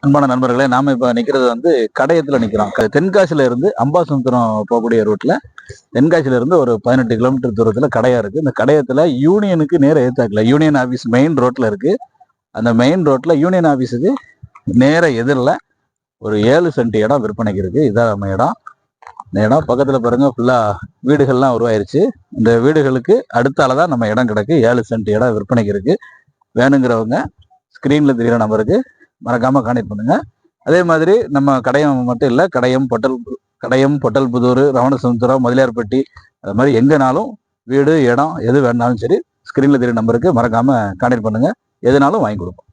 அன்பான நண்பர்களே நாம இப்ப நிக்கிறது வந்து கடையத்துல நிக்கிறோம். க- தென்காசியில இருந்து அம்பாசமுத்திரம் போகக்கூடிய ரூட்ல தென்காசியில இருந்து ஒரு பதினெட்டு கிலோமீட்டர் தூரத்துல கடையா இருக்கு. இந்த கடையத்துல யூனியனுக்கு நேர எதிர்த்தாக்கல யூனியன் ஆபீஸ் மெயின் ரோட்ல இருக்கு. அந்த மெயின் ரோட்ல யூனியன் ஆபீஸுக்கு நேர எதிரில் ஒரு ஏழு சென்ட் இடம் விற்பனைக்கு இருக்கு. இதான் நம்ம இடம். இந்த இடம் பக்கத்துல பாருங்க ஃபுல்லா வீடுகள்லாம் உருவாயிருச்சு. இந்த வீடுகளுக்கு அடுத்தால தான் நம்ம இடம் கிடக்கு. ஏழு சென்ட் இடம் விற்பனைக்கு இருக்கு. வேணுங்கிறவங்க ஸ்க்ரீன்ல தெரியுற நம்பருக்கு மறக்காம கான்டெக்ட் பண்ணுங்க. அதே மாதிரி நம்ம கடையம் மட்டும் இல்லை கடையம் பொட்டல் கடையம் பொட்டல் புதூர் ரவணசமுத்திரம் முதலியார்பட்டி அது மாதிரி எங்கேனாலும் வீடு இடம் எது வேணாலும் சரி ஸ்க்ரீனில் தெரியுற நம்பருக்கு மறக்காம கான்டெக்ட் பண்ணுங்க. எதுனாலும் வாங்கி கொடுப்போம்.